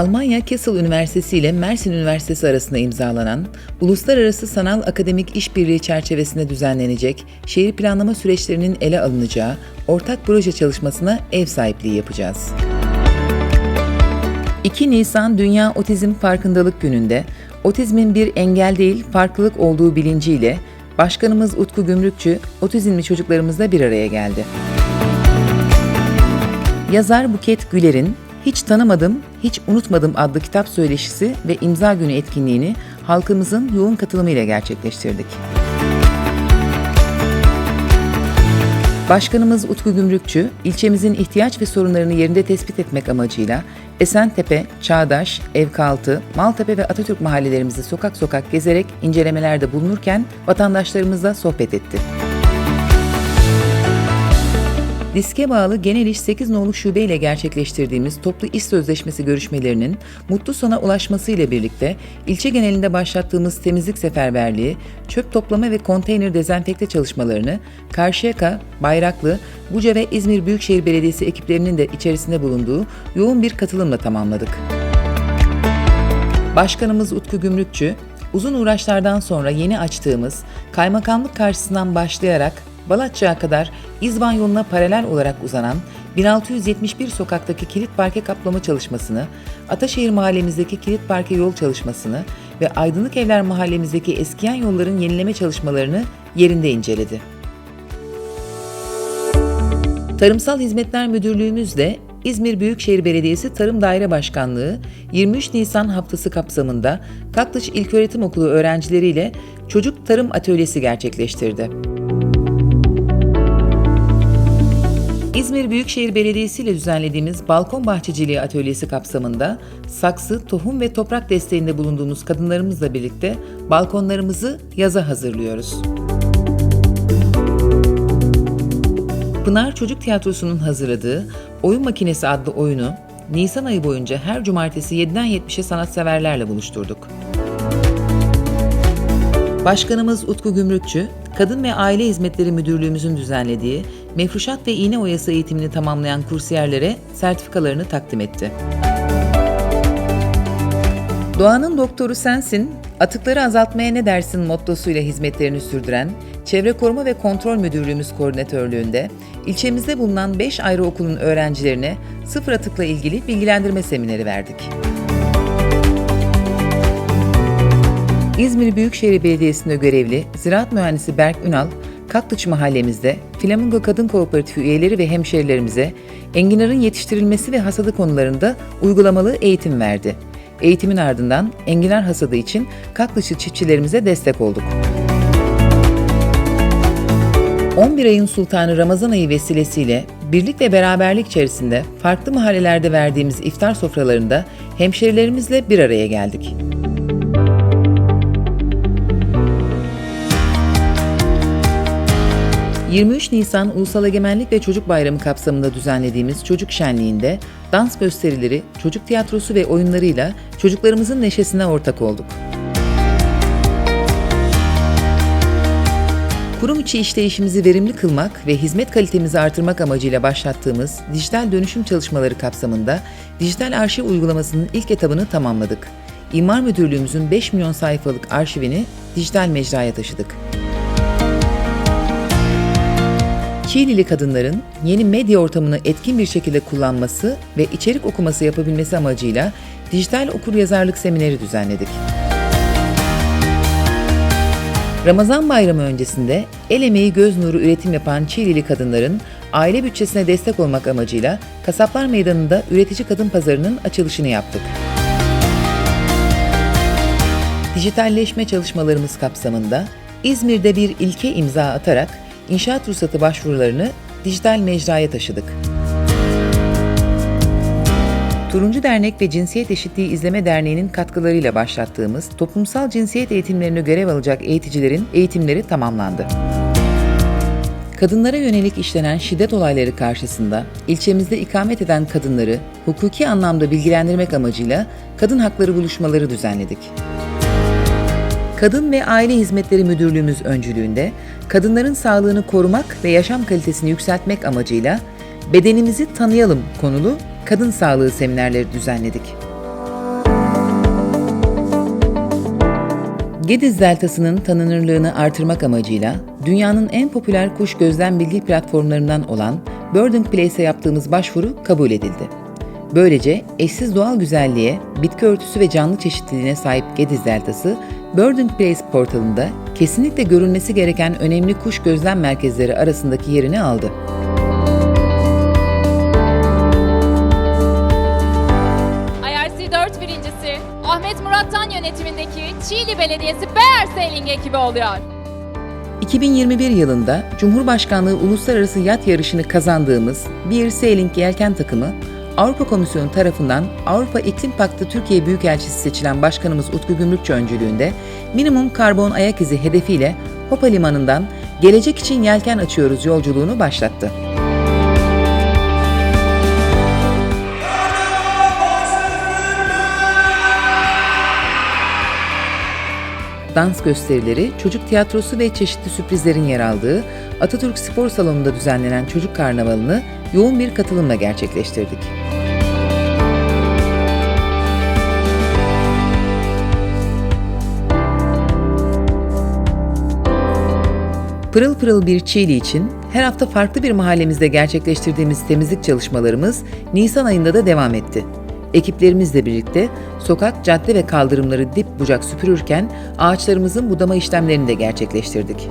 Almanya Kassel Üniversitesi ile Mersin Üniversitesi arasında imzalanan Uluslararası Sanal Akademik İşbirliği çerçevesinde düzenlenecek şehir planlama süreçlerinin ele alınacağı ortak proje çalışmasına ev sahipliği yapacağız. 2 Nisan Dünya Otizm Farkındalık Günü'nde otizmin bir engel değil farklılık olduğu bilinciyle Başkanımız Utku Gümrükçü otizmli çocuklarımızla bir araya geldi. Yazar Buket Güler'in Hiç Tanımadım, Hiç Unutmadım adlı kitap söyleşisi ve imza günü etkinliğini halkımızın yoğun katılımıyla gerçekleştirdik. Başkanımız Utku Gümrükçü, ilçemizin ihtiyaç ve sorunlarını yerinde tespit etmek amacıyla Esentepe, Çağdaş, Evkaltı, Maltepe ve Atatürk mahallelerimizi sokak sokak gezerek incelemelerde bulunurken vatandaşlarımızla sohbet etti. Diske bağlı genel iş 8 nolu şube ile gerçekleştirdiğimiz toplu iş sözleşmesi görüşmelerinin mutlu sona ulaşması ile birlikte ilçe genelinde başlattığımız temizlik seferberliği, çöp toplama ve konteyner dezenfekte çalışmalarını Karşıyaka, Bayraklı, Buca ve İzmir Büyükşehir Belediyesi ekiplerinin de içerisinde bulunduğu yoğun bir katılımla tamamladık. Başkanımız Utku Gümrükçü, uzun uğraşlardan sonra yeni açtığımız kaymakamlık karşısından başlayarak Balatçı'ya kadar İzban yoluna paralel olarak uzanan 1671 sokaktaki kilit parke kaplama çalışmasını, Ataşehir mahallemizdeki kilit parke yol çalışmasını ve Aydınlık Evler mahallemizdeki eskiyen yolların yenileme çalışmalarını yerinde inceledi. Tarımsal Hizmetler Müdürlüğümüz de İzmir Büyükşehir Belediyesi Tarım Daire Başkanlığı 23 Nisan haftası kapsamında Kaklıç İlköğretim Okulu öğrencileriyle Çocuk Tarım Atölyesi gerçekleştirdi. İzmir Büyükşehir Belediyesi ile düzenlediğimiz balkon bahçeciliği atölyesi kapsamında saksı, tohum ve toprak desteğinde bulunduğumuz kadınlarımızla birlikte balkonlarımızı yaza hazırlıyoruz. Pınar Çocuk Tiyatrosu'nun hazırladığı Oyun Makinesi adlı oyunu Nisan ayı boyunca her cumartesi 7'den 70'e sanatseverlerle buluşturduk. Başkanımız Utku Gümrükçü, Kadın ve Aile Hizmetleri Müdürlüğümüzün düzenlediği mefruşat ve iğne oyası eğitimini tamamlayan kursiyerlere sertifikalarını takdim etti. Doğanın doktoru sensin, atıkları azaltmaya ne dersin mottosuyla hizmetlerini sürdüren Çevre Koruma ve Kontrol Müdürlüğümüz koordinatörlüğünde ilçemizde bulunan 5 ayrı okulun öğrencilerine sıfır atıkla ilgili bilgilendirme semineri verdik. İzmir Büyükşehir Belediyesi'nde görevli Ziraat Mühendisi Berk Ünal, Kaklıç mahallemizde Flamingo Kadın Kooperatifi üyeleri ve hemşerilerimize enginarın yetiştirilmesi ve hasadı konularında uygulamalı eğitim verdi. Eğitimin ardından enginar hasadı için Kaklıçlı çiftçilerimize destek olduk. 11 ayın sultanı Ramazan ayı vesilesiyle birlik ve beraberlik içerisinde farklı mahallelerde verdiğimiz iftar sofralarında hemşerilerimizle bir araya geldik. 23 Nisan Ulusal Egemenlik ve Çocuk Bayramı kapsamında düzenlediğimiz çocuk şenliğinde dans gösterileri, çocuk tiyatrosu ve oyunlarıyla çocuklarımızın neşesine ortak olduk. Kurum içi işleyişimizi verimli kılmak ve hizmet kalitemizi artırmak amacıyla başlattığımız dijital dönüşüm çalışmaları kapsamında dijital arşiv uygulamasının ilk etabını tamamladık. İmar Müdürlüğümüzün 5 milyon sayfalık arşivini dijital mecraya taşıdık. Çiğlili kadınların yeni medya ortamını etkin bir şekilde kullanması ve içerik okuması yapabilmesi amacıyla dijital okur yazarlık semineri düzenledik. Ramazan bayramı öncesinde el emeği göz nuru üretim yapan Çiğlili kadınların aile bütçesine destek olmak amacıyla Kasaplar Meydanı'nda üretici kadın pazarının açılışını yaptık. Dijitalleşme çalışmalarımız kapsamında İzmir'de bir ilke imza atarak inşaat ruhsatı başvurularını dijital mecraya taşıdık. Turuncu Dernek ve Cinsiyet Eşitliği İzleme Derneği'nin katkılarıyla başlattığımız toplumsal cinsiyet eğitimlerine görev alacak eğiticilerin eğitimleri tamamlandı. Kadınlara yönelik işlenen şiddet olayları karşısında ilçemizde ikamet eden kadınları hukuki anlamda bilgilendirmek amacıyla kadın hakları buluşmaları düzenledik. Kadın ve Aile Hizmetleri Müdürlüğümüz öncülüğünde kadınların sağlığını korumak ve yaşam kalitesini yükseltmek amacıyla Bedenimizi Tanıyalım konulu kadın sağlığı seminerleri düzenledik. Gediz Deltası'nın tanınırlığını artırmak amacıyla dünyanın en popüler kuş gözlem bilgi platformlarından olan Birding Place'e yaptığımız başvuru kabul edildi. Böylece eşsiz doğal güzelliğe, bitki örtüsü ve canlı çeşitliliğine sahip Gediz Deltası Birding Place portalında kesinlikle görülmesi gereken önemli kuş gözlem merkezleri arasındaki yerini aldı. IRC 4 birincisi Ahmet Murattan yönetimindeki Çiğli Belediyesi Bear Sailing ekibi oluyor. 2021 yılında Cumhurbaşkanlığı Uluslararası Yat Yarışı'nı kazandığımız bir Sailing Yelken takımı, Avrupa Komisyonu tarafından Avrupa İklim Paktı Türkiye Büyükelçisi seçilen Başkanımız Utku Gümrükçü öncülüğünde minimum karbon ayak izi hedefiyle Hopa Limanı'ndan gelecek için yelken açıyoruz yolculuğunu başlattı. Dans gösterileri, çocuk tiyatrosu ve çeşitli sürprizlerin yer aldığı Atatürk Spor Salonu'nda düzenlenen çocuk karnavalını yoğun bir katılımla gerçekleştirdik. Pırıl pırıl bir Çiğli için her hafta farklı bir mahallemizde gerçekleştirdiğimiz temizlik çalışmalarımız Nisan ayında da devam etti. Ekiplerimizle birlikte sokak, cadde ve kaldırımları dip bucak süpürürken ağaçlarımızın budama işlemlerini de gerçekleştirdik.